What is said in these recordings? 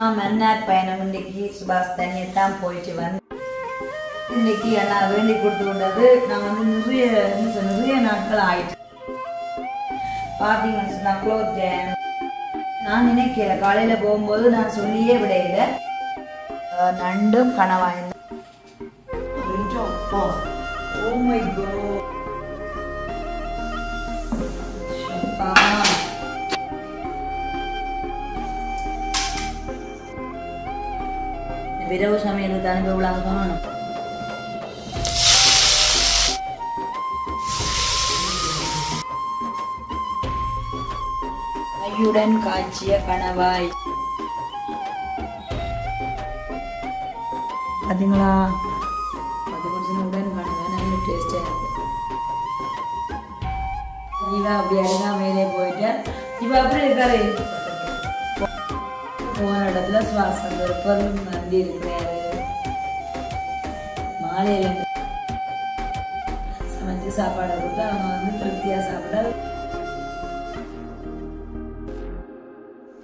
மன்னார் பயணம் இன்னைக்கு சுபாஷ் தனியாக தான் போயிட்டு வந்து இன்னைக்கு நான் வேண்டி கொடுத்து கொண்டது. நான் வந்து நிறைய நிறைய நாட்கள் ஆயிடுச்சு பார்த்தீங்கன்னு சொன்னா க்ளோத் ஜாம் நான் நினைக்கல. காலையில் போகும்போது நான் சொல்லியே விடையில நண்டும் கனவாயிருந்தேன் ஓ மை கோ விரவு சமையலுக்கு அனுப்பி விழாங்க காணும் கையுடன் காய்ச்சிய கணவாய். பார்த்தீங்களா பத்து பர்சன்ட் உடன் கணவாய் நல்ல டேஸ்டாக இருக்கு. இவன் அப்படி அழகாக மேலே போயிட்டு. இவன் அப்படி இருக்காரு போன இடத்துல சுவாசம் இருப்பதும் நந்தி இருக்கிறாரு மாலையில சமைச்சு சாப்பாடை கொடுத்து அவங்க வந்து திருப்தியா சாப்பிட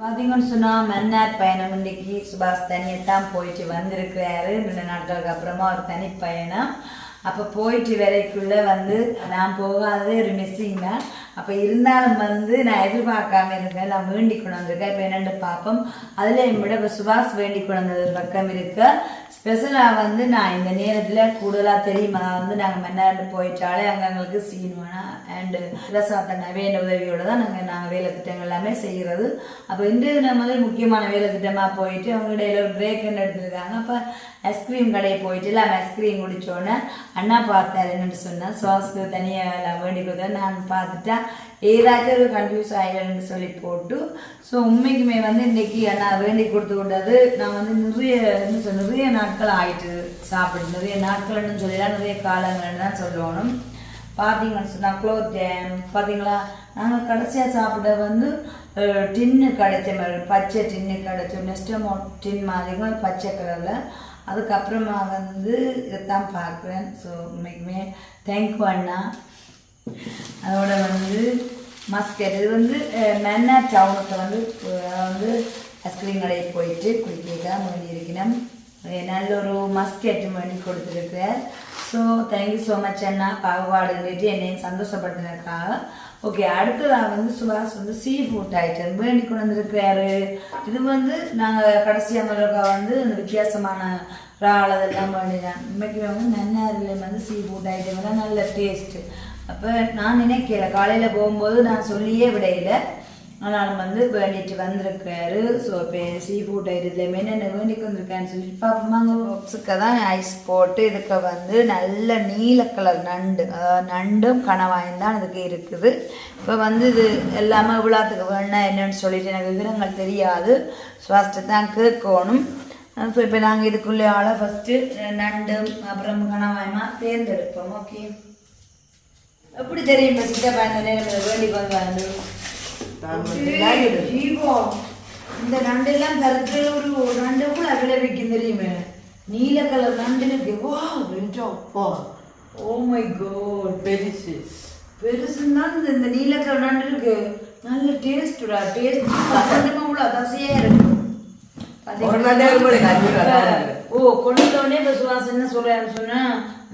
பார்த்தீங்கன்னு சொன்னா மன்னார் பயணம் இன்னைக்கு சுபாஷ் தனியை தான் போயிட்டு வந்திருக்கிறாரு. ரெண்டு நாட்களுக்கு அப்புறமா ஒரு தனி பயணம். அப்போ போயிட்டு வரைக்குள்ளே வந்து நான் போகாததே ஒரு மிஸ்ஸிங் தான். அப்போ இருந்தாலும் வந்து நான் எதிர்பார்க்காம இருக்கேன் நான் வேண்டி கொண்டு வந்திருக்கேன். இப்போ என்னென்னு பார்ப்போம். அதில் என் விட இப்போ சுபாஷ் வேண்டி கொண்டு வந்தது பக்கம் இருக்கு. ஸ்பெஷலாக வந்து நான் இந்த நேரத்தில் கூடுதலாக தெரியுமா? வந்து நாங்கள் மன்னார்ந்து போயிட்டாலே அங்கே எங்களுக்கு சீன் வேணாம் அண்டு பிரசாத்த நவீன உதவியோடு தான் நாங்கள் நாங்கள் வேலை திட்டங்கள் எல்லாமே செய்கிறது அப்போ இன்றைய தினம் வந்து முக்கியமான வேலை திட்டமாக போயிட்டு அவங்க இடையில ஒரு பிரேக்குன்னு எடுத்துருக்காங்க. அப்போ ஐஸ்கிரீம் கடையை போயிட்டு எல்லாம் ஐஸ்கிரீம் குடித்தோன்னே அண்ணா பார்த்தாரு என்னென்னு சொன்னேன் சுவாசத்துக்கு தனியாக எல்லாம் வேண்டி கொடுத்தேன் நான் பார்த்துட்டா ஏதாச்சும் ஒரு கன்ஃபியூஸ் ஆகிடுன்னு சொல்லி போட்டு ஸோ உண்மைக்குமே வந்து இன்னைக்கு நான் வேண்டி கொடுத்து கொண்டது நான் வந்து நிறைய என்ன சொல்ல நிறைய நாட்கள் ஆயிட்டு சாப்பிடு நிறைய நாட்கள்னு சொல்லலாம் நிறைய காலங்கள்னு தான் சொல்லணும். பார்த்தீங்கன்னு சொன்னால் க்ளோத் ஜாம் பார்த்தீங்களா? நாங்கள் கடைசியாக சாப்பிட வந்து டின்னு கிடைச்ச மாதிரி பச்சை டின்னு கிடைச்சோம் நெஸ்டமோ டின் மாதிரியும் பச்சை கலரில் அதுக்கப்புறமா வந்து இதைத்தான் பார்க்குறேன். ஸோ உண்மைக்குமே தேங்க்யூ அண்ணா. அதோட வந்து மஸ்கட் இது வந்து மென்னா டவுனுக்கு வந்து வந்து ஐஸ்கிரீம் கடைக்கு போயிட்டு குளிக்க வேண்டி இருக்கணும் நல்ல ஒரு மஸ்கெட் பண்ணி கொடுத்துருக்கிறார். So thank you so much அண்ணா. பாகுபாடுன்னுட்டு என்னையும் சந்தோஷப்படுத்தினதுக்காக ஓகே அடுத்ததாக வந்து சுபாஷ் வந்து சீ ஃபுட் ஐட்டம் வேண்டி கொண்டு வந்திருக்கிறாரு. இது வந்து நாங்கள் கடைசியாக அமர்க்கா வந்து இந்த வித்தியாசமான இறால் அதெல்லாம் பண்ணினேன் இன்னைக்கு வந்து நன்னாரில் வந்து சீ ஃபுட் ஐட்டம் எல்லாம் நல்ல டேஸ்ட்டு அப்போ நான் நினைக்கல காலையில் போகும்போது நான் சொல்லியே விடையில ஆனாலும் வந்து வேண்டிட்டு வந்திருக்காரு. ஸோ இப்போ சீ ஃபுட் இதுலேயுமே என்னென்ன வேண்டிக்கு வந்திருக்கான்னு சொல்லி பார்ப்போமாங்க பாக்ஸுக்கு தான் ஐஸ் போட்டு இதுக்கு வந்து நல்ல நீல கலர் நண்டு அதாவது நண்டும் கணவாயும் தான் இதுக்கு இருக்குது. இப்போ வந்து இது எல்லாமே விழாத்துக்கு வேணா என்னன்னு சொல்லிட்டு எனக்கு விவரங்கள் தெரியாது. ஃபஸ்ட்டு தான் கேட்கணும். ஸோ இப்போ நாங்கள் இதுக்குள்ளே ஆளை ஃபஸ்ட்டு நண்டும் அப்புறம் கணவாயமாக தேர்ந்தெடுப்போம் ஓகே எப்படி தெரியும் இப்போ சித்தப்பா இந்த நேரம் வேண்டிக்கு வந்து இந்த நண்டெல்லாம் கருத்து ஒரு நண்டு கூட விளைவிக்கும் தெரியுமே. நீல கலர் நண்டு இருக்கு. வா ஓ மை காட். பெருசு. பெருசுன்னா இந்த இந்த நீல கலர் நண்டு இருக்கு. நல்ல டேஸ்டுடா டேஸ்ட் பக்கமா உள்ள தசையா இருக்கு. ஒரு நண்டே கூட கஞ்சிக்கு வராது. ஓ கொண்டுட்டோடனே இப்போ சுவாசம் என்ன சொல்றேன்னு சொன்னா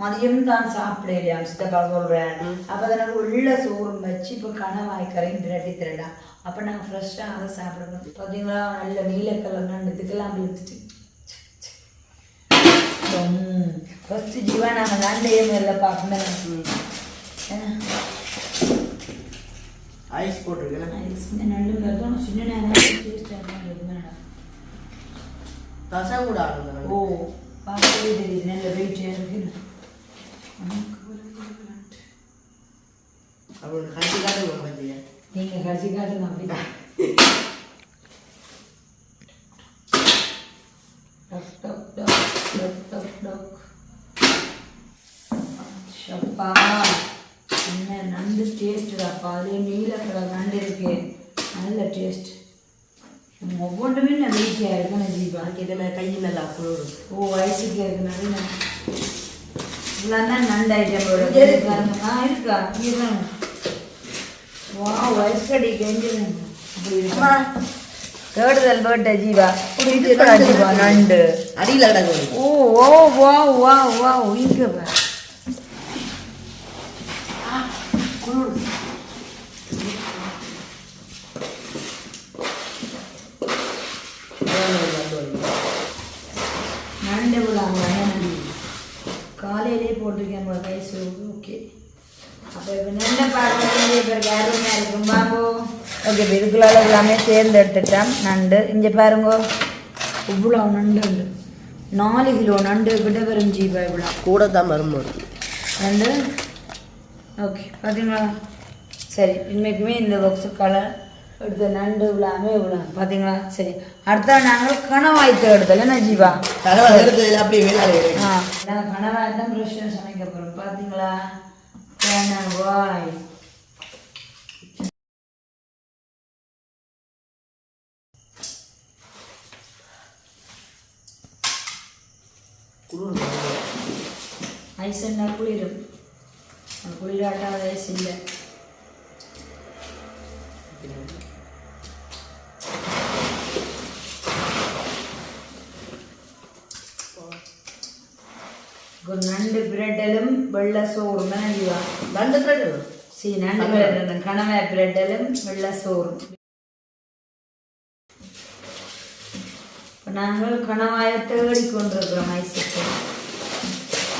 மதியம் தான் சாப்பிடலையா சித்தப்பா சொல்றேன். அப்போ எனக்கு உள்ள சோறும் வச்சு இப்போ கனவாய் கரையும் திரட்டி திரடா. அப்போ நாங்கள் ஃப்ரெஷ்ஷாக அதை சாப்பிடணும். பார்த்தீங்களா நல்ல நீல கலர் நண்டுத்துக்கெல்லாம் அப்படி எடுத்துட்டு ஃபஸ்ட்டு ஜீவா நாங்கள் நண்டையே மேல பார்க்கணும். ஐஸ் போட்டிருக்கேன் சின்ன நண்டு தான். சின்ன நேரம் டேஸ்டாக இருக்கும் ரசம் கூட ஆடுங்க ஓ பார்க்கவே தெரியுது. நல்ல வெயிட்டாக இருக்கு. அவங்களுக்கு கஞ்சி காட்டு கஞ்சிங்க நீங்கள் கடைசி அப்படி டக் டக் டக் டக் டக் டக். ஷப்பா என்ன நண்டு டேஸ்ட்டுடாப்பா நீல கலர் நண்டு இருக்கு. நல்ல டேஸ்ட் ஒவ்வொன்றுமே நான் வெயிட்டியாக இருக்கேன் ஜீவா இதெல்லாம் கை நல்லா குளிரும் ஓ வயசுக்கு இருக்கனால நான் இதெல்லாம் நண்டு ஐட்டம் இங்க இருக்கு. ஆ இருக்கா? இதுதான் வா வயசு கடி. இருக்கா? தேடுதல் வேட்ட ஜீவா. இதுக்குடா ஜீவா நண்டு. அடியில் கிடக்கு ஓ ஓ வா வா. வா இங்க நண்டு விடாங்க காலையிலே போட்டிருக்கேன் போல ரைஸ் ஓகே. அப்போ இப்போ நண்டை பார்க்கறது இப்போ யாருமே இருக்கும் பாங்கோ ஓகே இப்போ இதுக்குள்ளால எல்லாமே சேர்ந்து எடுத்துட்டேன் நண்டு. இங்கே பாருங்கோ. இவ்வளோ நண்டு உண்டு. நாலு கிலோ நண்டு கிட்ட வரும் ஜீவா இவ்வளோ கூட தான் வரும்போது நண்டு? ஓகே பார்த்தீங்களா சரி இன்றைக்குமே இந்த பாக்ஸு கலர். எடுத்த நண்டு இவ்வளோமே இவ்வளோ பார்த்தீங்களா சரி. அடுத்த நாங்கள் கணவாய் தேடுதல் என்ன ஜீவா? வேளாண் ஆ நான் கணவாய் தான் ஃப்ரெஷ்ஷாக சமைக்க போகிறோம் பார்த்தீங்களா கணவாய் ஐஸ் என்ன குளிரும்? குளிராட்டாத ஐஸ் இல்லை ஒரு நண்டு பிரட்டலும் வெள்ளை சோறும். நண்டு த்ரெட் சரி நண்டு பிரட்டலும் வெள்ளை சோறும். நாங்கள் கணவாயை தேடி கொண்டிருக்கிறோம் ஐஸுக்கு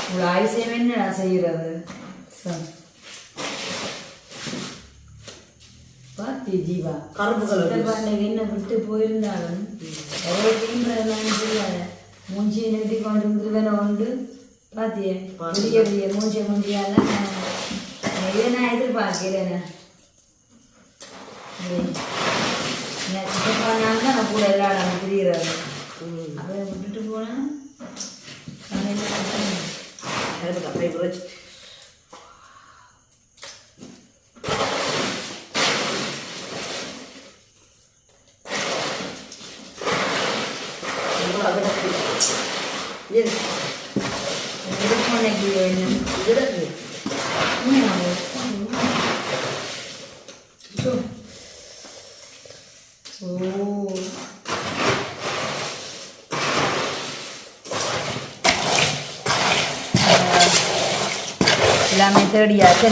உங்களை ஐஸையும் என்ன செய்கிறது? சரி பாத்தி ஜீவா. கருப்பு கலர் என்ன விட்டு போயிருந்தாலும் எவ்வளோன்றதெல்லாம் தெரியாத மூஞ்சியை நிறுத்தி கொண்டு பாத்தியே பெரிய பெரிய மூஞ்சிய மூஞ்சியால இதை நான் எதிர்பார்க்கிறேன் சித்தப்பானால தான் நான் கூட எல்லா இடம் தெரிகிறது அதை விட்டுட்டு போனேன் நான் என்ன பண்றது? எனக்கு அப்படியே வச்சு இது விருப்பனைக்கு வேணும் கிடக்கு ஓ எல்லாமே தேடியாச்சு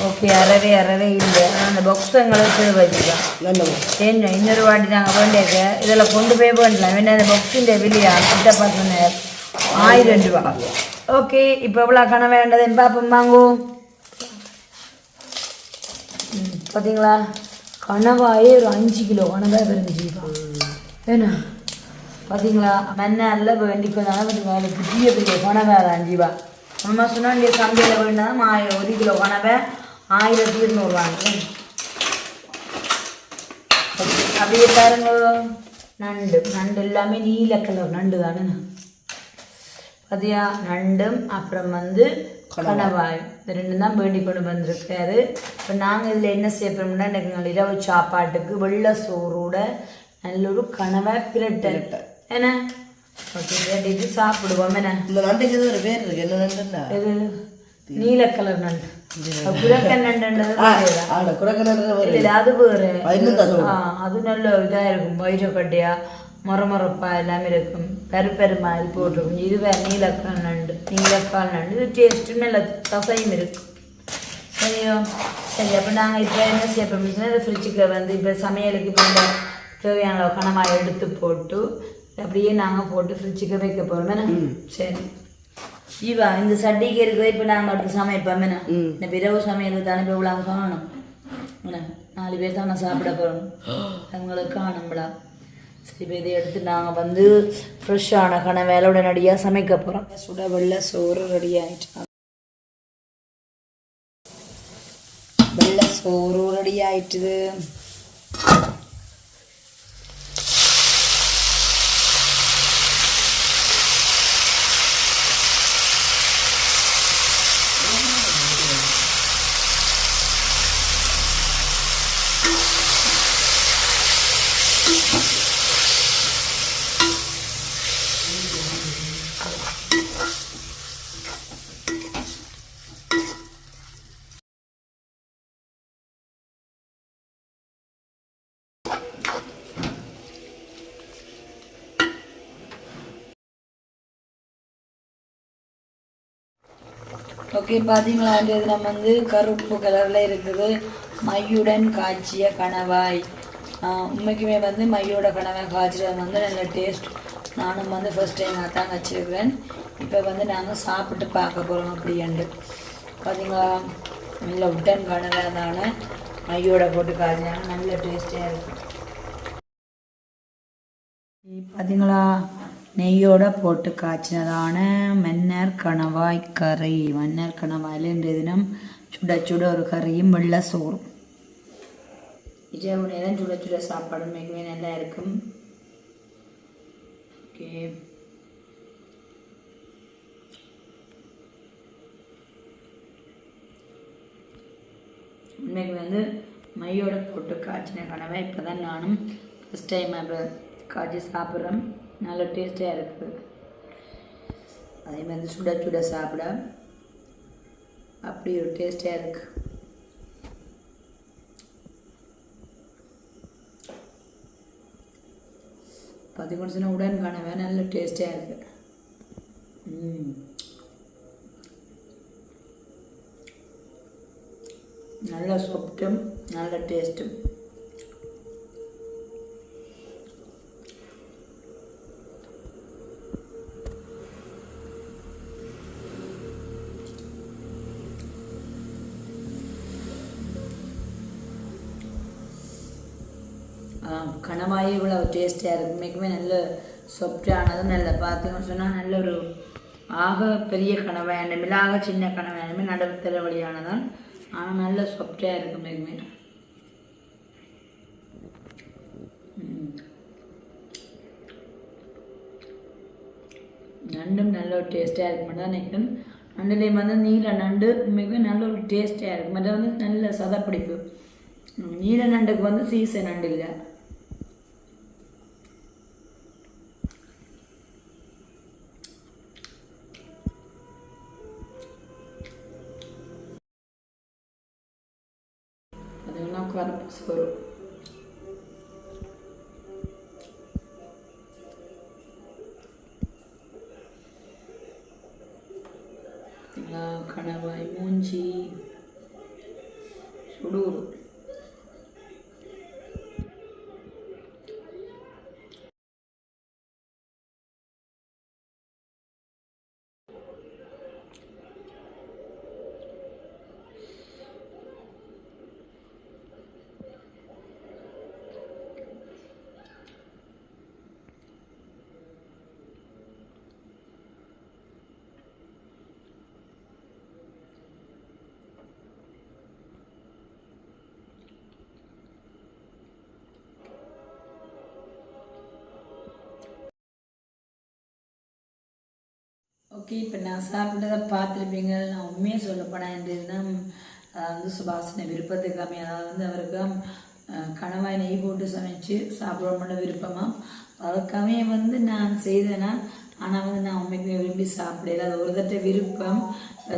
ஓகே அறவே அறவே இல்லை அந்த பாக்ஸ் எங்களுக்கு வச்சுக்கலாம் நல்ல என்ன இன்னொரு வாட்டி நாங்கள் வேண்டியக்க இதில் கொண்டு போய் வேண்டலாம் வேணா அந்த பொக்ஸின் விலையா கிட்ட சொன்னார் ஆயிரம் ரூபா ஓகே இப்போ எவ்வளோ கணம் வேண்டது பார்ப்போம் வாங்கோ பார்த்தீங்களா கணவாயே ஒரு அஞ்சு கிலோ கணவாய் வருது ஏண்ணா பார்த்தீங்களா மண்ணால வேண்டிக்கொண்டாலும் பார்த்தீங்களா எனக்கு பெரிய பெரிய கனவை தான் ஜீவா நம்ம சொன்னா இங்கே சந்தையில் வேண்டாம் ஒரு கிலோ கனவை ஆயிரத்தி இருநூறுவாங்க அப்படியே பாருங்க. நண்டு நண்டு எல்லாமே நீல கலர் நண்டு தானே? பாத்தியா? நண்டும் அப்புறம் வந்து கணவாய் இந்த ரெண்டு தான் வேண்டி கொண்டு வந்திருக்காரு. இப்போ நாங்கள் இதில் என்ன எனக்கு நல்ல இரவு சாப்பாட்டுக்கு வெள்ளை சோறோட நல்ல ஒரு கணவாய் பிரட்டல் என்ன ஓகே பிரட்டிட்டு சாப்பிடுவோம். என்ன? இந்த நண்டுக்கு ஏதோ ஒரு பேர் இருக்கு. என்ன நண்டுன்னா? இது நீல கலர் நண்டு. அது நல்ல இதா இருக்கும். வயிறக்கட்டையா மொரமொரப்பா எல்லாமே இருக்கும். பெரு பெரு மாதிரி போட்டிருக்கும். இது வேற நீலக்கால் நண்டு. நீலக்கால் நண்டு. இது டேஸ்ட்டு நல்ல தசையும் இருக்கும் சரியா? சரி அப்போ நாங்கள் இப்போ என்ன செய்ய போகிறோம்னா ஃப்ரிட்ஜுக்கு வந்து இப்போ சமையலுக்கு இப்போ தேவையான கனமாக எடுத்து போட்டு அப்படியே நாங்கள் போட்டு ஃப்ரிட்ஜுக்கு வைக்க போகிறோம் சரி. ஈவா இந்த சட்டிக்கு இருக்கிறத இப்போ நாங்கள் அடுத்து சமைப்போம் என்ன. இந்த பிறகு சமையலுக்கு தானே இப்போ இவ்வளோ காணும் என்ன? நாலு பேர் தானே சாப்பிட போகிறோம் அவங்களுக்கு காணும்ல சரி இப்போ இதை எடுத்து நாங்கள் வந்து ஃப்ரெஷ்ஷான கண வேலை உடனடியாக சமைக்க போகிறோம் சுட வெள்ளை சோறு ரெடி ஆயிட்டு வெள்ளை சோறு ரெடி ஆயிட்டுது. ஓகே பார்த்தீங்களா வந்து நம்ம வந்து கருப்பு கலரில் இருக்குது. மையுடன் காய்ச்சிய கணவாய். உண்மைக்குமே வந்து மையோட கணவாய் காய்ச்சிறது வந்து நல்ல டேஸ்ட் நானும் வந்து ஃபஸ்ட் டைம் தான் வச்சுருக்கிறேன். இப்போ வந்து நாங்கள் சாப்பிட்டு பார்க்க போகிறோம் அப்படியாண்டு பார்த்தீங்களா நல்ல உட்டன் கணவாய் தானே. மையோட போட்டு காய்ச்சினாங்க நல்ல டேஸ்டியாக இருக்குது பார்த்தீங்களா நெய்யோட போட்டு காய்ச்சினதான மன்னர் கணவாய் கறி மன்னர் கணவாயில் இன்றைய தினம் சுட சுட ஒரு கறியும் வெள்ளை சோறும் இரவு நேரம் சுட சுட சாப்பாடு மிகவும் நல்லா இருக்கும் ஓகே இன்னைக்கு வந்து மையோட போட்டு காய்ச்சின கனவை இப்போ தான் நானும் ஃபஸ்ட் டைம் அப்போ காய்ச்சி சாப்பிட்றேன் நல்ல டேஸ்டியாக இருக்குது அதே மாதிரி சுட சுட சாப்பிட அப்படி ஒரு டேஸ்டியாக இருக்கு பதிமூணு சின்ன உடன் கனவை நல்ல டேஸ்டியாக இருக்கு ம் நல்ல சாஃப்ட்டும் நல்ல டேஸ்ட்டும் இவ்வளோ டேஸ்டியாக இருக்கு. மிகவும் நல்ல சொப்டானது நல்ல பார்த்தீங்கன்னு சொன்னால் நல்ல ஒரு ஆக பெரிய கணவாய் ஆக சின்ன கணவாய் நடுத்தர வழியானதான் ஆனால் நல்ல சொப்டாக இருக்கு மிகுமே நண்டும் நல்ல ஒரு டேஸ்ட்டாக இருக்கு மட்டும் தான் நினைக்கிறேன். நண்டுலேயும் வந்து நீல நண்டு மிகவும் நல்ல ஒரு டேஸ்ட்டாக இருக்கும் மற்ற வந்து நல்ல சதப்பிடிப்பு. நீல நண்டுக்கு வந்து சீசன் நண்டு இல்லை. அதுனா கருப்பு சோறு ஓகே இப்போ நான் சாப்பிட்டதை பார்த்துருப்பீங்க. நான் உண்மையாக சொல்லப்போனேன் என்று வந்து சுபாஷின விருப்பத்துக்கு கம்மி அதாவது வந்து அவருக்கு கணவாய் நெய் போட்டு சமைச்சு சாப்பிடணும்னு விருப்பமாக அதுக்காகவே வந்து நான் செய்தேன்னா ஆனால் வந்து நான் உண்மைக்குமே விரும்பி சாப்பிடல. அது ஒரு தட்ட விருப்பம்.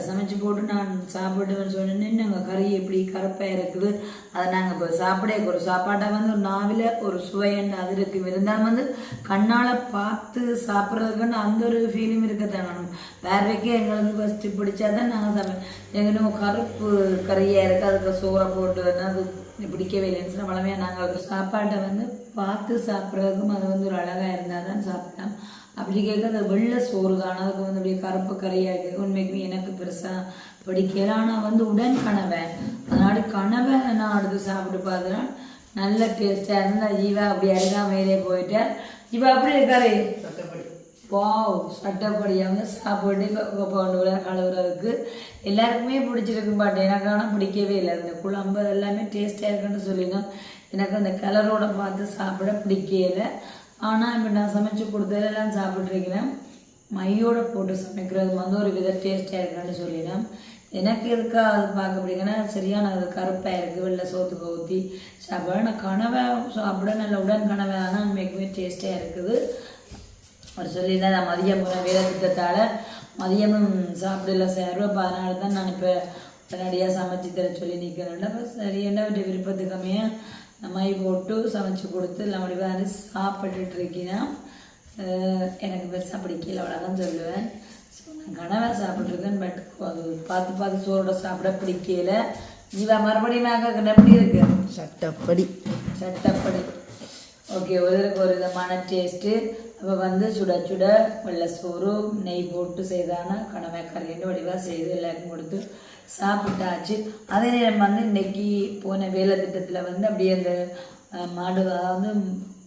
சமைச்சு போட்டு நான் சாப்பிடுவேன்னு சொன்னேன்னு நாங்கள் கறி எப்படி கருப்பாக இருக்குது அதை நாங்கள் இப்போ சாப்பிட ஒரு சாப்பாட்டை வந்து ஒரு நாவில் ஒரு சுவையண்டு அது இருக்கும் இருந்தாலும் வந்து கண்ணால் பார்த்து சாப்பிட்றதுக்குன்னு அந்த ஒரு ஃபீலிங் இருக்கத்தான் வேணும். வேறவைக்கே எங்களுக்கு ஃபஸ்ட்டு பிடிச்சா தான் நாங்கள் சாப்பிடுவோம் எங்களுக்கு கருப்பு கறியாக இருக்குது அதுக்கு சோறை போட்டு அது பிடிக்கவே இல்லைன்னு சொன்னால் வளமையாக நாங்கள் ஒரு சாப்பாட்டை வந்து பார்த்து சாப்பிட்றதுக்கும் அது வந்து ஒரு அழகாக இருந்தால் தான் சாப்பிட்டோம் அப்படி கேட்க அந்த வெள்ளை சோறு தான். அதுக்கு வந்து அப்படியே கருப்பு கறியாக இருக்குது உண்மைக்குமே எனக்கு பெருசாக பிடிக்கல. ஆனால் வந்து உடன் கனவை அதனால கனவை நான் அடுத்து சாப்பிட்டு பார்த்தேன் நல்ல டேஸ்ட்டாக இருந்தால் ஜீவா அப்படி அருகாமையிலே போயிட்டார். ஜீவா அப்படி இருக்காரு? வாவ் சட்டப்படியாக வந்து சாப்பிட்டு இப்போ கொண்டு வர கழுவுறதுக்கு எல்லாருக்குமே பிடிச்சிருக்கு பட் எனக்கு ஆனால் பிடிக்கவே இல்லை. இந்த குழம்பு எல்லாமே டேஸ்ட்டாக இருக்குன்னு சொல்லினோம் எனக்கு அந்த கலரோட பார்த்து சாப்பிட பிடிக்கல ஆனால் இப்போ நான் சமைச்சு கொடுத்ததெல்லாம் சாப்பிட்ருக்கிறேன் மையோடு போட்டு சமைக்கிறது வந்து ஒரு வித டேஸ்ட்டாக இருக்குன்னு சொல்லிடுறேன். எனக்கு இருக்கா அது பார்க்க பிடிக்குன்னா சரியான அது கருப்பாக இருக்குது வெள்ளை சோத்துக்கு ஊற்றி சாப்பிட நான் கனவை சாப்பிட நல்ல உடன் கனவை ஆனால் மிகவும் டேஸ்ட்டாக இருக்குது. அவர் சொல்லியிருந்தேன் நான் மதியம் போன வேலை திட்டத்தால் மதியமும் சாப்பிடல சார். அப்போ அதனால தான் நான் இப்போ உடனடியாக சமைச்சு தர சொல்லி நிற்கிறேன் அப்போ சரி என்ன விட்டு மை போட்டு சமைச்சு கொடுத்து அப்படி வந்து சாப்பிட்டுட்டு இருக்கீங்கன்னா எனக்கு பெருசாக பிடிக்கல அவ்வளோதான் சொல்லுவேன். கனவை சாப்பிட்ருக்கேன் பட் அது பார்த்து பார்த்து சோறோட சாப்பிட பிடிக்கல. ஜீவா மறுபடியும் நாங்கள் எப்படி இருக்கு? சட்டப்படி. சட்டப்படி. ஓகே ஒருவருக்கு ஒரு விதமான டேஸ்ட்டு அப்போ வந்து சுட சுட வெள்ளை சோறு நெய் போட்டு செய்தான கனவை கறின்னு வடிவாக செய்து எல்லாருக்கும் கொடுத்து சாப்பிட்டாச்சு. அதே நேரம் வந்து இன்னைக்கு போன வேலை திட்டத்தில் வந்து அப்படியே அந்த மாடு அதாவது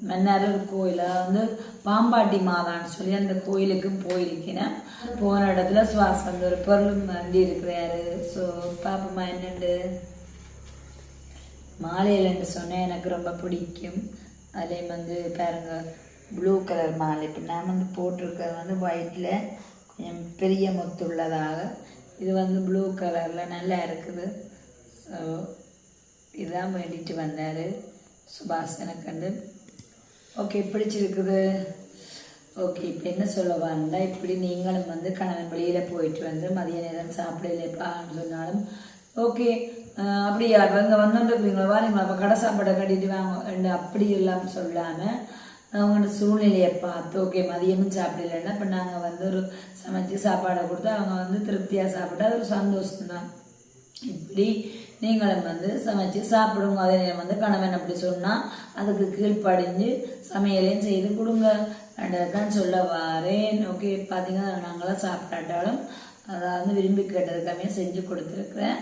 மன்னாரூர் கோயில் வந்து பாம்பாட்டி மாதான்னு சொல்லி அந்த கோயிலுக்கும் போயிருக்கிறேன். போன இடத்துல சுவாஸ் வந்து ஒரு பொருளும் வண்டி இருக்கிறாரு ஸோ பாப்பமா என்னண்டு? மாலையிலன்னு சொன்னேன் எனக்கு ரொம்ப பிடிக்கும். அதுலேயும் வந்து பாருங்க ப்ளூ கலர் மாலை. இப்போ நான் வந்து போட்டிருக்கிறது வந்து ஒயிட்டில் கொஞ்சம் பெரிய முத்துள்ளதாக இது வந்து ப்ளூ கலரில் நல்லா இருக்குது. ஸோ இதுதான் வேண்டிட்டு வந்தார் சுபாஷ் எனக்கு கண்டு. ஓகே பிடிச்சிருக்குது. ஓகே இப்போ என்ன சொல்ல வந்தால் இப்படி நீங்களும் வந்து கணவன் வெளியில் போயிட்டு வந்து மதிய நேரம் சாப்பிடலப்பான்னு சொன்னாலும் ஓகே அப்படியா? இங்கே வந்துட்டுருக்கீங்களா வாரீங்களா அப்போ கடை சாப்பாடை கட்டிட்டு வாங்க. அப்படி எல்லாம் சொல்லாமல் அவங்களோட சூழ்நிலையை பார்த்து ஓகே மதியமும் சாப்பிடலன்னா இப்போ நாங்கள் வந்து ஒரு சமைச்சு சாப்பாடை கொடுத்து அவங்க வந்து திருப்தியாக சாப்பிட்டா அது ஒரு சந்தோஷம்தான் இப்படி நீங்களும் வந்து சமைச்சு சாப்பிடுங்க. அதே நேரம் வந்து கணவன் அப்படி சொன்னால் அதுக்கு கீழ்ப்படிஞ்சு சமையலையும் செய்து கொடுங்க. தான் சொல்ல வாரேன். ஓகே பார்த்தீங்கன்னா நாங்களாம் சாப்பிட்டாட்டாலும் அதை வந்து விரும்பி கேட்டதுக்காமே செஞ்சு கொடுத்துருக்குறேன்.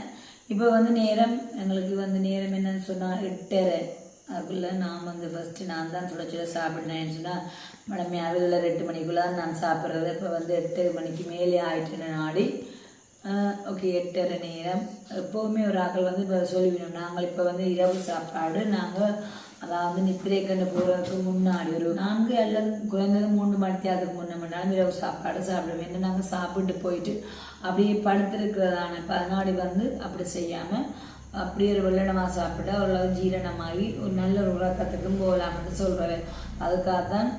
இப்போ வந்து நேரம் எங்களுக்கு வந்து நேரம் என்னன்னு சொன்னால் எட்டரை. அதுக்குள்ளே நான் வந்து ஃபஸ்ட்டு நான் தான் சுட சுட சாப்பிட்றேன்னு சொன்னால் மேடம் அதுல எட்டு மணிக்குள்ளே நான் சாப்பிட்றது. இப்போ வந்து எட்டு மணிக்கு மேலே ஆயிட்டுன்னு நாடி ஓகே எட்டரை நேரம். எப்போவுமே ஒரு ஆக்கள் வந்து இப்போ சொல்லிவிடும் நாங்கள் இப்போ வந்து இரவு சாப்பாடு நாங்கள் அதாவது நித்திரை கண்டு போகிறதுக்கு முன்னாடி ஒரு நான்கு அல்லது குறைந்தது மூணு மணி அதுக்கு முன்ன மணி இரவு சாப்பாடு சாப்பிடுவோம் ஏன்னா நாங்கள் சாப்பிட்டு போயிட்டு அப்படியே படுத்திருக்கிறதான பதினாடி வந்து அப்படி செய்யாமல் அப்படியே ஒரு வெள்ளனமாக சாப்பிட்டா ஓரளவு ஜீரணமாகி ஒரு நல்ல ஒரு உறக்கத்துக்கும் போகலாம்னு சொல்கிறேன் அதுக்காகத்தான்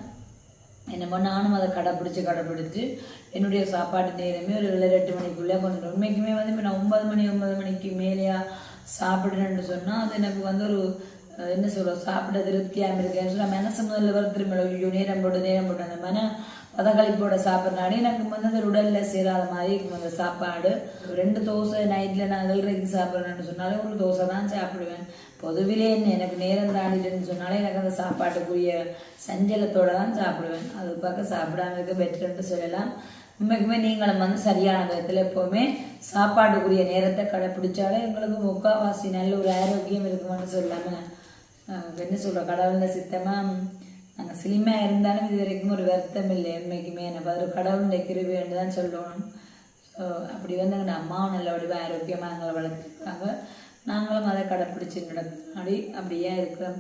என்னமோ நானும் அதை கடைப்பிடிச்சி கடைப்பிடிச்சி என்னுடைய சாப்பாட்டு நேரமே ஒரு ஏழு எட்டு மணிக்குள்ளே கொண்டு உண்மைக்குமே வந்து இப்போ நான் ஒன்பது மணி ஒன்பது மணிக்கு மேலேயா சாப்பிடுறேன்னு சொன்னால் அது எனக்கு வந்து ஒரு என்ன சொல்கிறோம் சாப்பிட திருப்தியாக இருக்கேன்னு சொல்லி மனசு முதல்ல வர திரும்ப ஐயோ நேரம் போட்டு நேரம் போட்டு அந்த மன பதகளிப்போட சாப்பிட்றனாடி எனக்கு வந்து அந்த உடலில் சேராத மாதிரி இருக்கும் அந்த சாப்பாடு. ரெண்டு தோசை நைட்டில் நான் ஏழரைக்கு சாப்பிட்றேன்னு சொன்னாலே ஒரு தோசை தான் சாப்பிடுவேன். பொதுவிலே என்ன எனக்கு நேரம் தாண்டிட்டுன்னு சொன்னாலே எனக்கு அந்த சாப்பாட்டுக்குரிய சஞ்சலத்தோடு தான் சாப்பிடுவேன். அது பார்க்க சாப்பிடாம இருக்க பெட்டர்ன்ட்டு சொல்லலாம். உண்மைக்குமே நீங்களும் வந்து சரியான விதத்தில் எப்போவுமே சாப்பாட்டுக்குரிய நேரத்தை கடைப்பிடிச்சாலே எங்களுக்கு முக்கால்வாசி நல்ல ஒரு ஆரோக்கியம் இருக்குமான்னு சொல்லாமல் என்ன சொல்கிற கடவுளில் சித்தமாக நாங்கள் சினிமா இருந்தாலும் இது வரைக்கும் ஒரு வருத்தம் இல்லை உண்மைக்குமே எனக்கு ஒரு கடவுளுடைய கிருபைன்னு தான் சொல்லணும் ஸோ அப்படி வந்து எங்கள் அம்மாவும் நல்ல வடிவாக ஆரோக்கியமாக எங்களை வளர்த்துருக்காங்க. நாங்களும் அதை கடைப்பிடிச்சி நடக்கிறாடி அப்படியே இருக்கிறோம்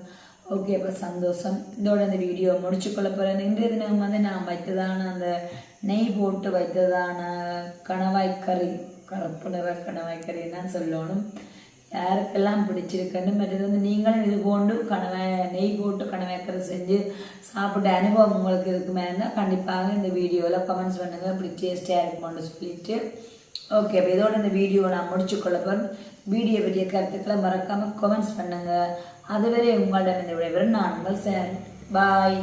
ஓகே அப்போ சந்தோஷம். இதோட இந்த வீடியோ முடிச்சுக்கொள்ள போகிறேன் இன்றைய தினம் வந்து நான் வைத்ததான அந்த நெய் போட்டு வைத்ததான கணவாய் கறி கருப்பு நிற தான் சொல்லணும். யாருக்கெல்லாம் பிடிச்சிருக்குன்னு மற்றது வந்து நீங்களும் இது போன்று கணவன் நெய் போட்டு கணவேக்கரை செஞ்சு சாப்பிட்ட அனுபவம் உங்களுக்கு இருக்குமே இருந்தால் கண்டிப்பாக இந்த வீடியோவில் கமெண்ட்ஸ் பண்ணுங்கள் இப்படி டேஸ்டியாக இருக்கும்னு சொல்லிட்டு. ஓகே அப்போ இதோட இந்த வீடியோவை நான் முடிச்சுக்கொள்ள போகிறேன் வீடியோ பற்றிய கருத்துக்களை மறக்காமல் கமெண்ட்ஸ் பண்ணுங்கள் அதுவரை உங்களிடம் இந்த விடைபெறும் நான் உங்கள் சார் பாய்